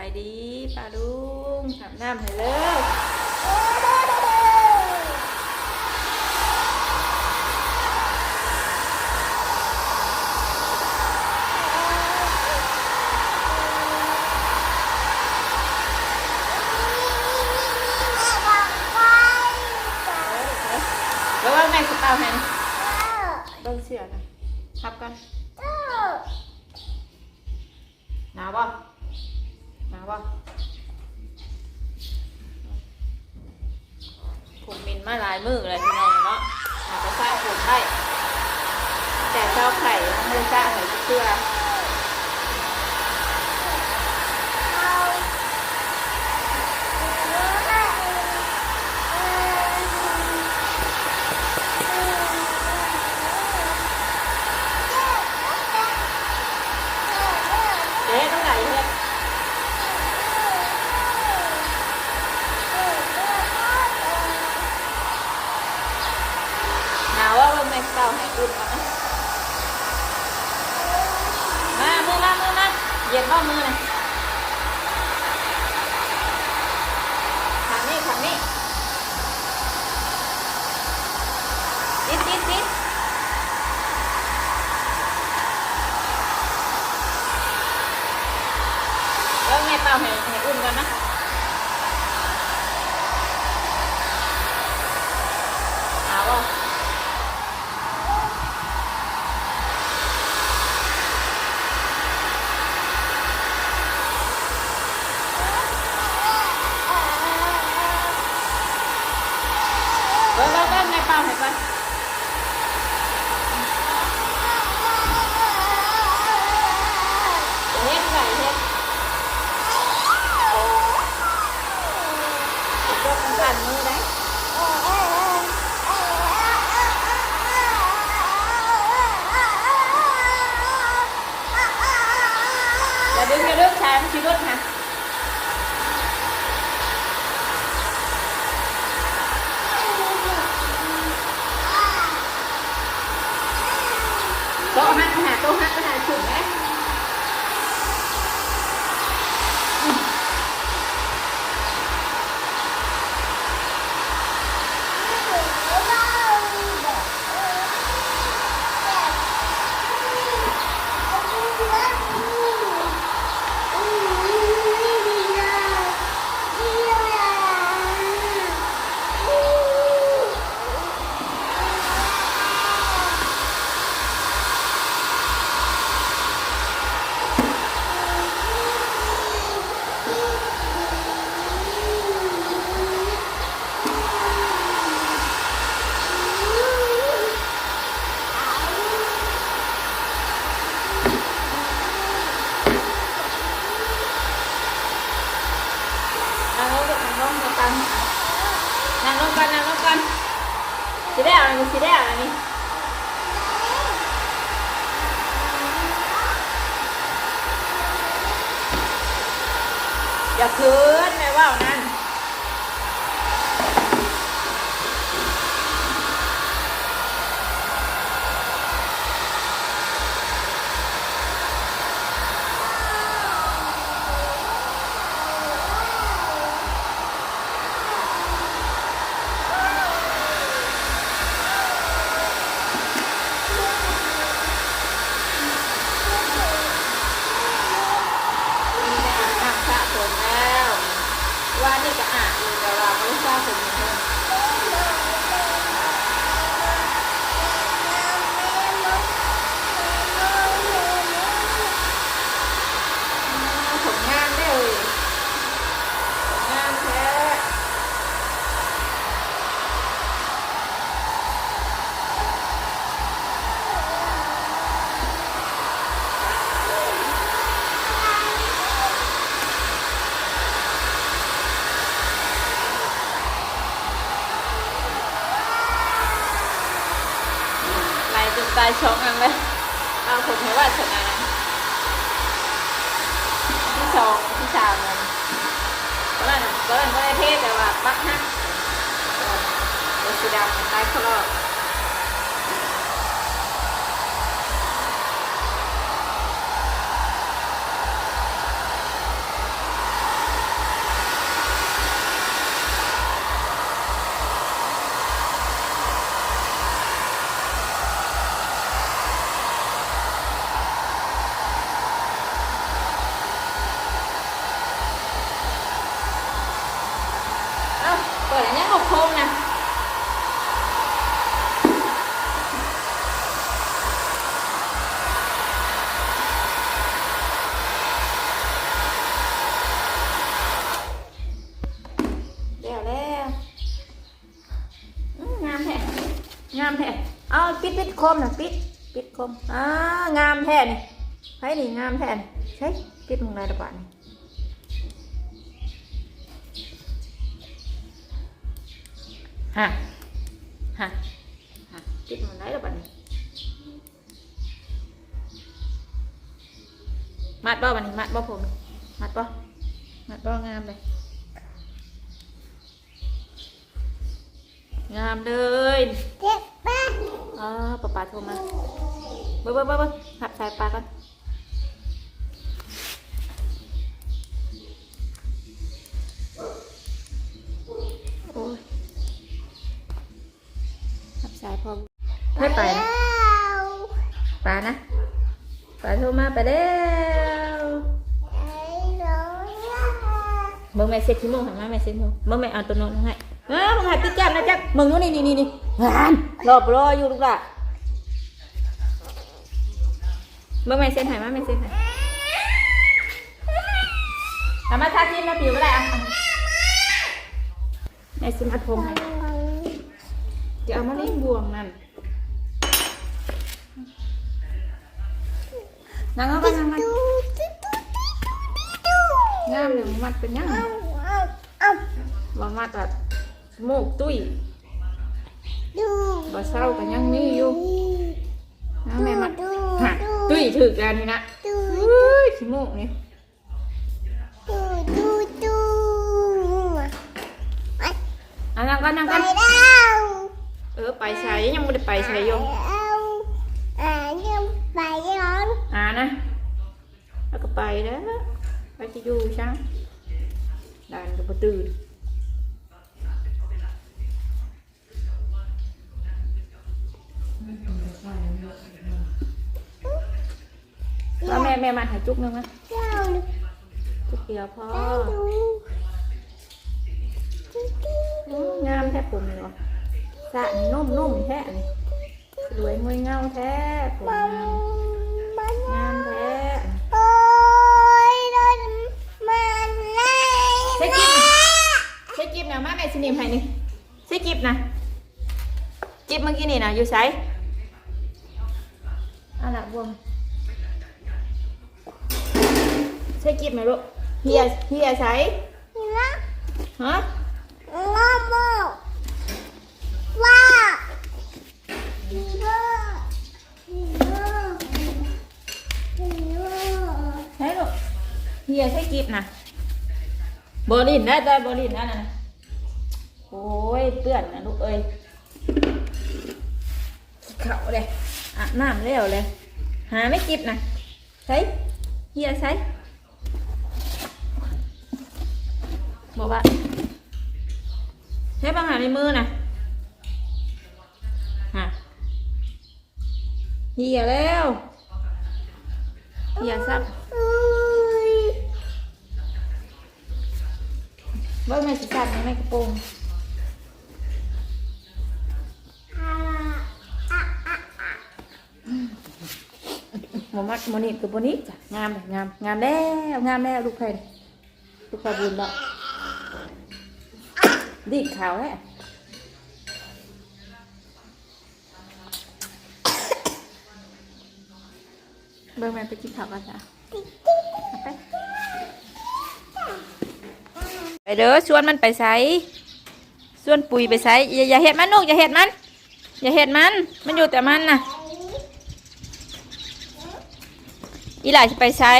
ายดีปาลุงอาบน้ำให้เลยแล้วว่าแม่สเปาแฮนเบิ้งเสียนะทับกัน มือเลยพี่น้องเนาะมันจะสร้างผลได้ แต่เจ้าไข่ไม่ได้สร้างไข่เพื่อ อย่าคืนแม่ว่านั่น คมนะปิด ปิดคมอ่างามแท้นี่ไผนี่งามแท้นี่ใช่ปิดมึงได้ระบาดนี่ฮะฮะฮะปิดมึงได้ระบาดนี่มัดบ่บัดนี้มัดบ่ผม มัดบ่มัดบ่งามเลย งามเลยเจ็บปะอ๋อป้าป้าโทรมาเบิ้งเบิ้งเบิ้งเบิ้งหับสายปลาก่อนโอ้ยหับสายพอไม่ไปนะปลานะปลาโทรมาไปแล้วไอ้ร้อยอะเบิ้งแม่เซ็ตขี้โมงหันมาแม่เซ็ตขี้โมงเบิ้งแม่เอาตัวโน้นให้ เอ้ามึงหายติดจับนะจับมึงนู้นนี่นี่นี่นี่หานรอบรออยู่ลูกละเบิ้งแม่เซ็ตให้มาแม่เซ็ตให้เอามาทาครีมมาผิวก็ได้อะอะแม่เซ็ตมาผมให้เดี๋ยวเอามาเล่นบวงนั่นนั่งเอาไปนั่งมันดูดูดูดูงามเลยมัดเป็นยังเอาเอาเอาบ่มัดแบบ โมกตุ้ยดูบ่เศร้ากันยังมีอยู่นะแม่มัดดูฮะดูตุ้ยถึกแล้วนี่นะดูเฮ้ยขี้โมกนี่ดูดูดูไปอะนั่งกันนั่งไปกันแล้วเออไปใช้ยังไม่ได้ไปใช้อยู่เอาอ่ายังไปย้อนอ่านะแล้วก็ไปแล้วไปจะอยู่ช่างด่านก็บ่ตื่น แล้วแม่แม่มาหาจุกนึงนะเจ้าดูจุกเดียวพอดูดูดูอืมงามแท้ผมเลยว่ะสระนี่นุ่มๆแท้นี่สวยงวยเงาแท้ผมมันงามมันงามแท้โอ้ยโดนมันไล่ใช้กิบใช้กิบนะมาแม่สนิมให้นี่ใช้กิบนะกิบเมื่อกี้นี่นะอยู่ไส เอะไรบวมใช้กิบไหมลูกเฮียเฮียใสนะฮะงอมว่าว่าฮีโร่ฮีโร่ฮีโร่ใช่ลูกเฮียใช้กิบนะบอลินได้ได้บอลินได้นะนะโอ้ยเปื้อนนะลูกเอ้ยเขาเลยอาบน้ำแล้วเลย หาไม่กิบนะใช้เฮียใช้บอกว่าใช้ปัญหาในมือนะฮะเฮียแล้วเฮียซับอุ้ยเบิ้งในสิซับในกระโปรงอ่า หมอมัดหมอนี่คือโบนี้จ้ะงามเลยงามงามแล้วงามแล้วลูกเพนลูกพาบุญแล้วดีขาวแล้เบิ้งแม่ไปกินข้าวกันจ้ะไปไปเด้อชวนมันไปไสชวนปุ๋ยไปไสอย่าอย่าเห็ดมันลูกอย่าเห็ดมัน อย่าเห็ดมัน มันอยู่แต่มันน่ะ อีหล่าจะไปใช้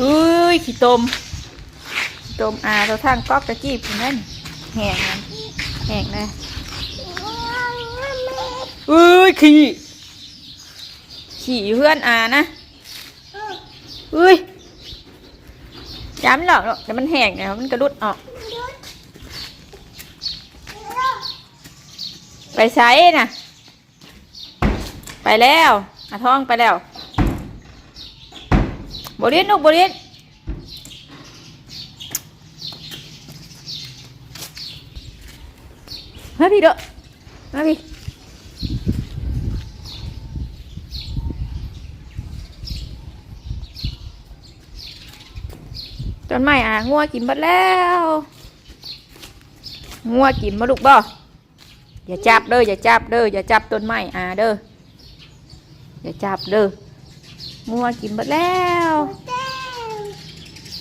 อุ้ยขี้ตมขี้ตมอาเราทางก๊อกตะกี้ผมนั่นแหงแหงเลย เอ้ยขี่ขี่เพื่อนอานะเอ้ยย้ำหรอกเดี๋ยวมันแห้งเดี๋ยวมันกระดุดออกไปใช้น่ะไปแล้วอาท้องไปแล้วบริษลูกบริษมาพี่เด้อมาพี่ ต้นไม้อะงัวกินหมดแล้วงัวกินมาลูกบ่อย่าจับเด้ออย่าจับเด้ออย่าจับต้นไม้อะเด้ออย่าจับเด้องัวกินหมดแล้ว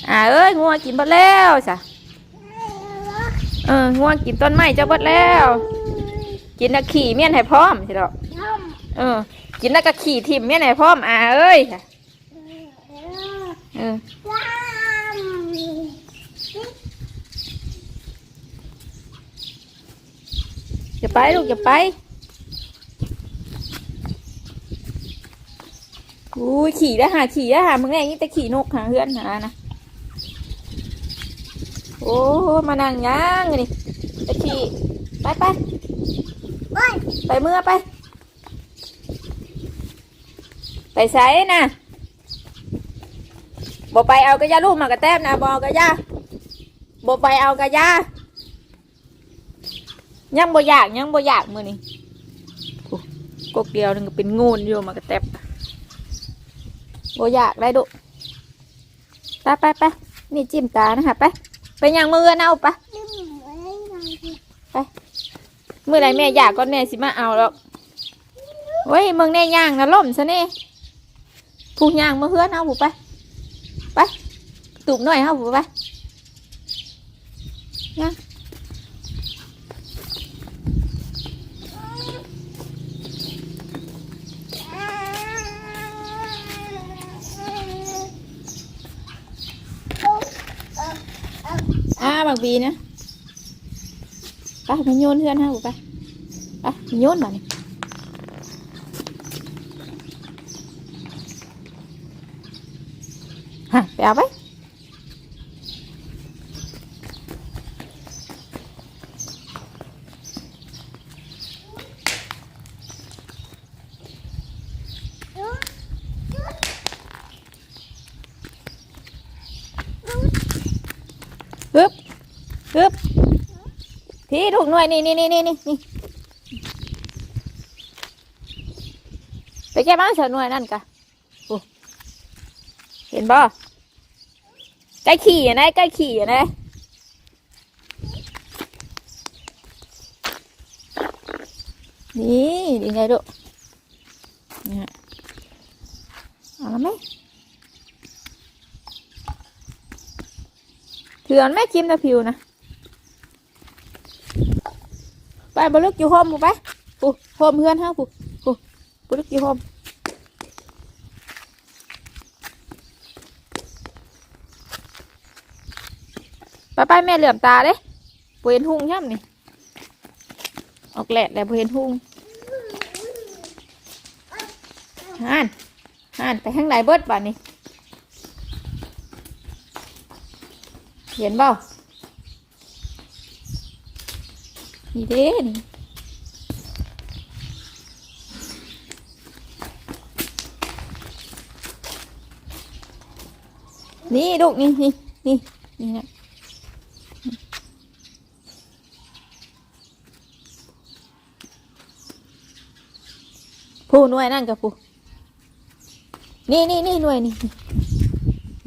อ่าเอ้ยงัวกินหมดแล้วจ้ะเอองัวกินต้นไม้เจ้าหมดแล้ว กินแล้วขี่เมี่ยนให้พร้อมใช่ดอเออ กินแล้วก็ขี่ทิมเมี่ยนให้พร้อมอ่าเอ้ยเออ ว้าว อย่าไปลูกอย่าไป อุ้ยขี่ได้หาขี่ได้หามึงแน่ยิ่งแต่ขี่นกหาเฮือนหานะ โอ้มานั่งย่างนี่ตะขี่ไปไปโอ้ยไปเมื่อไป ไปใช้นะบอไปเอากระยาลูกมากระแทบนะบเอากระยาบอไปเอากระยา ยังบ่อยากยังบ่อยากมือนี่กกเดียวนึงก็เป็นงูนอยู่มากระแทบบ่อยากได้ดุไปไปไปนี่จิ้มตานะคะไปไปย่างมือกันเอาไปไว้หน่อยสิเมื่อไรแม่อยากก็แน่สิมาเอาแล้วเว้ยมึงแน่ย่างนะล่มซะนี่ผูย่างมาเฮือนเอาผูไปไปตุกหน่อยเอาผูไปย่างอ่าบาง ปีนะไปมันโยนเพื่อนเอาผูไปไปมันโยนมานี่ฮะไปเอาไป ฮึบฮึบพี่ถู กหน่วยนี่นี่นี่นี่นี่นี่ไปแก้บ้างเฉยหน่วยนั่นกะเห็นบ่ใกล้ขี่อะนะใกล้ขี่อะนะนี่ดีไงลูกเนี่ยเอาละไหมถืออันแม่จิ้มตะผิวนะ ไป บลึกอยู่ห้องมูไปปูห้องเพื่อนฮะปูปูบลึกอยู่ห้องไปไปแม่เหลื่อมตาเด้ปูเห็นหุ่งย่ำนี่ออกแหลดแล้วปูเห็นหุ่งห่านห่านไปข้างในเบิดบ้านี่เห็นเปล่า นี่เด้นี่นี่ลูกนี่นี่นี่นี่นะผู้หน่วยนั่นกับผู้นี่นี่นี่หน่วยนี่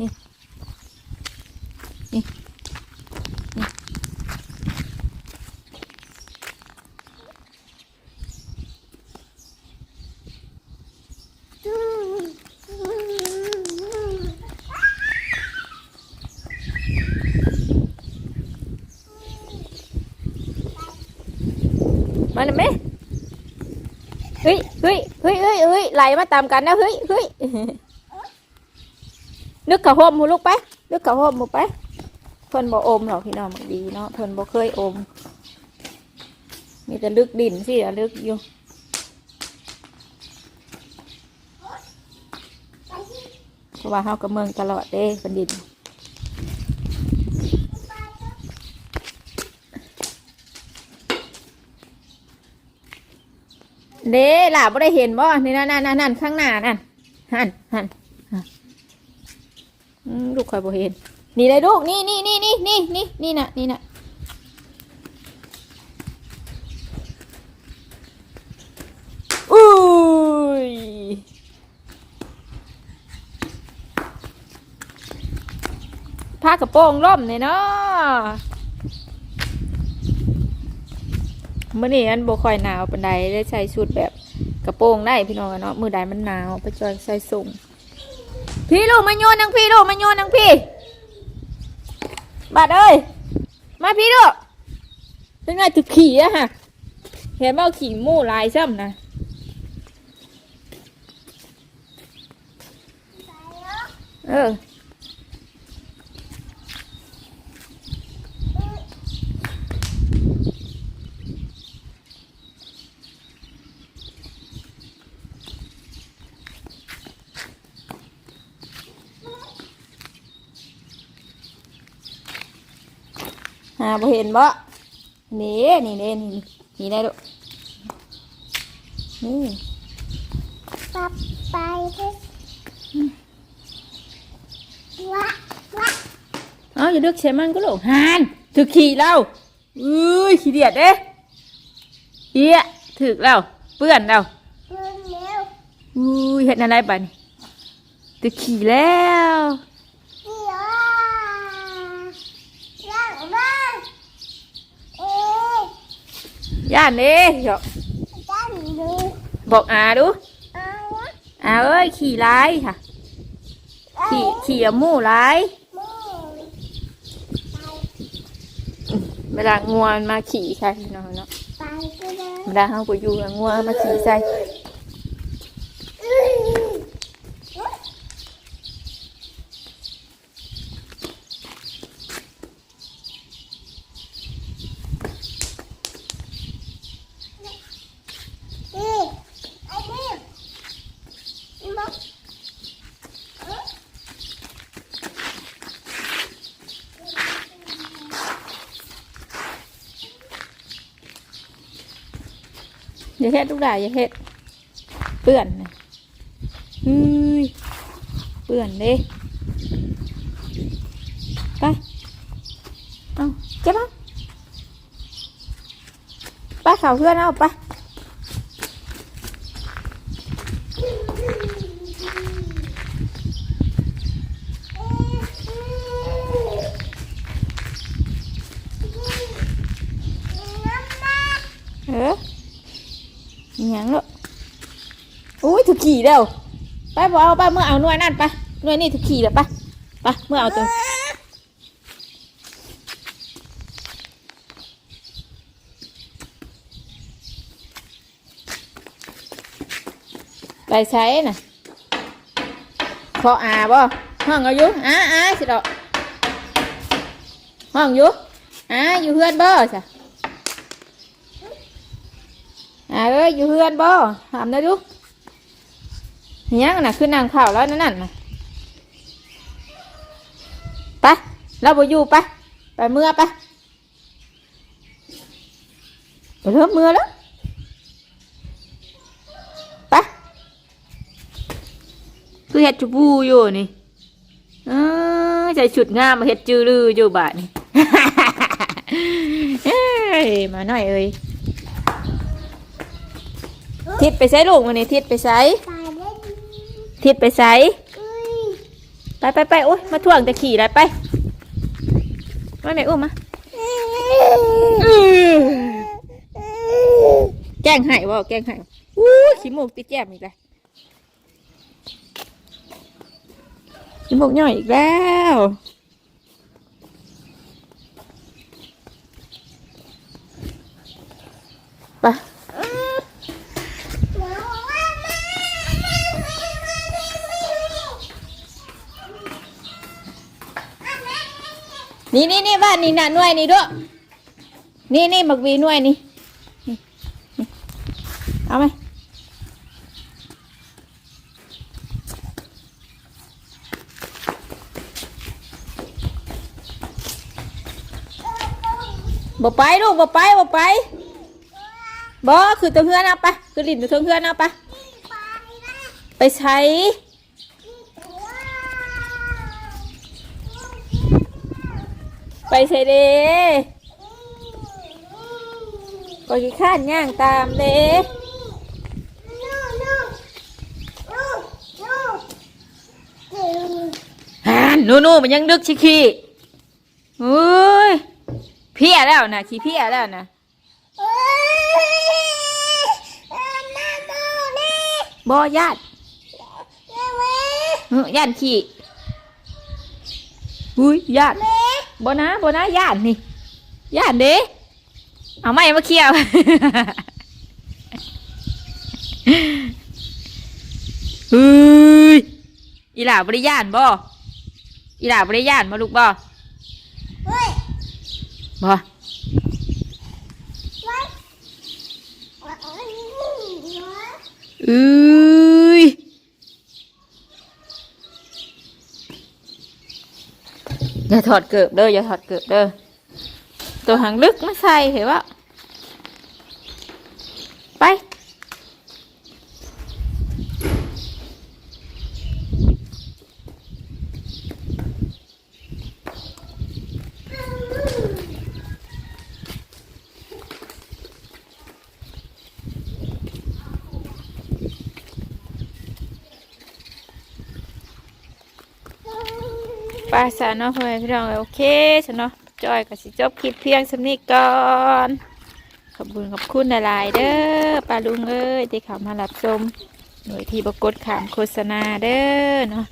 นี่มาหน่อยไหม เฮ้ยเฮ้ยเฮ้ยเฮ้ยเฮ้ยไหลมาตามกันนะเฮ้ยเฮ้ยนึกกะโฮมหูลูกไปนึกกะโฮมหูไปเพิ่นบ่อมหรอกพี่น้องมันดีเนาะเพิ่นบ่เคยอม มีแต่ลึกดินสิอะลึกอยู่เพราะว่าเฮากับเมืองตลอดเด้เป็นดิน เด้ล่ะม่ได้เห็นบ่นี่นั่นนั่นนั่นข้างหน้านั่นหันหันลูกคอยบ่เห็น นี่เลยลูก นี่นี่นี่นี่นี่นี่นี่น่ะนี่น่ะอุ้ยผ้ากระโปรงล่มเลยเนาะ มื่อนี้อันบ่ค่อยหนาวปานใดได้ใส่ชุดแบบกระโปรงได้พี่น้องเนาะมือใดมันหนาวไปจอยใส่ส่งพี่ลูกมาโยนนังพี่ลูกมาโยนนังพี่บัดเอ้ยมาพี่ลูกเป็นไงถึกขี่อะฮะเห็นว่าขี่มู่ลายซ้ำนะเออาบ่เห็นบ่นี่นี่นี่นี่นี่ได้ดูนี่ปับไปที่วะวะเอาอย่าดึกใช้มันก็ลูกหานถึกขี่เราอุ้ยขี้เดียดเด้เฮียถึกแล้วเปื้อนแล้วเร็วเร็วอุ้ยเห็นอะไรบ้านี่ถึกขี่แล้ว นี่อะย่างมาเอ๊ะ ย่านเด้เดี๋ยวด้านดูบอกอาดูเอาวะอาเอ้ยขี่ร้ายค่ะขี่ขี่อะหมู่ร้ายมือเวลางัวมันมาขี่ใช่พี่น้องเนาะไปก็ได้เวลาเขาไปอยู่กับงัวมาขี่ใส่ นี่ไอ้นี่มา อย่าเฮ็ดลูกด่าอย่าเฮ็ดเปื่อนนะเฮ้ยเปื่อนเด้ไปเอาเก็บเอาไปเข่าเพื่อนเอาไป เอออิหยังลูกอุ้ ยถูกขี่แล้วไปบอเอาไปเมื่อเอาหน่วยนั่นไปหน่วยนี่ถูกขี่แล้วไปไปเมื่อเอาตัวไปใช้น่ะขออาบ่ห้องเอาอยู่อาอาสิดอกห้องอยู่อาอยู่เพื่อนบ่จ้ะ à ơi dù hươn bò làm đây đúc nhá là cứ nàng khảo đó nó nặng này เนี้ยน่ะคือนางข่าวแล้วนั่นน่ะไปเราไปอยู่ไปไปเมื่อไปไปเริ่มเมื่อแล้วไปคือเห็ดชูบูอยู่นี่เออใส่ชุดงามมาเห็ดจือลืออยู่บ่านี่มาหน่อยเอ้ยทิศไปใช้ลูกมันนี่ทิศไปใช้ ทิศไปใช้อุ้ยไปไปไปโอ้ยมาถ่วงแต่ขี่ได้ไปมาไหนอุ้มมาแกล้งไห้บ่แกล้งไห้อู้ขี้มูกติดแก้มอีกแล้วขี้มูกย่อยอีกแล้วไป นี่นี่นี่บ้านนี่น่ะหน่วยนี่ด้วยนี่นี่หมักวีหน่วยนี่นี่นี่เอาไหมบ่ไปลูกบ่ไปบ่ไปบ่คือตัวเพื่อนเอาไปคือลิ้นตัวเพื่อนเอาไปไปใช้ ไปใส่เด้ก็ขี้ข้านย่างตามเด้ฮันนูนูมันยังดึกชิคีเฮ้ยเพี้ยแล้วนะขี้เพี้ยแล้วนะเอ้ยเอามาดูนี่บ่ญาติแม่แม่เฮ้ยญาติขี้อุ้ยญาติแม่ บ่นะบ่นะญาตินี่ญาติเด้เอาไม้มาเคี่ยวเฮ้ยอีหล่าบริยานบ่อีหล่าบริยานมาลูกบ่เฮ้ยบ่ไว้เอาอันนี้เดี๋ยว เอย่าถอดเกิบเด้ออย่าถอดเกิบเด้อตัวหางลึกไม่ใส่เห็นว่าไป ไป สาเนาะพ่อแม่พี่น้องเอ้ยโอเคสเนาะจอยกับสิจบคลิปเพียงสำนี้ก่อนขอบคุณขอบคุณหลายๆเด้อปาลุงเอ้ยที่เข้ามารับชมหน่วยที่บกดขามโฆษณาเด้อเนาะ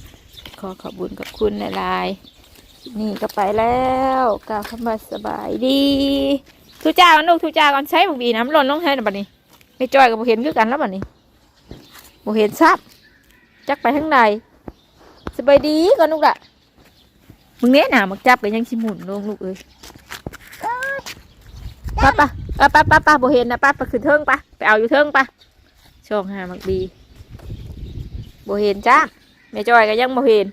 ขอขอบคุณขอบคุณหลายๆนี่ก็ไปแล้วกล่าวคำว่าสบายดีทุจ้ากันลูกทุจ้ากันใช้บุกบีน้ำหล่นลงให้นะบัดนี้ ไม่จอยกับบุเห็นคือกันแล้วบัดนี้บุเห็นซับจักไปทั้งในสบายดีก่อนลูกละ มึงเนี้ยหนามักจับกันยังชิหมุนลงลูกเอ้ยป้าป้าป้าป้าป้าป้าโบเห็นนะป้าไปขึ้นเทิงป้าไปเอาอยู่เทิงป้าช่องหามักบีโบเห็นจ้าแม่จอยก็ยังโบเห็น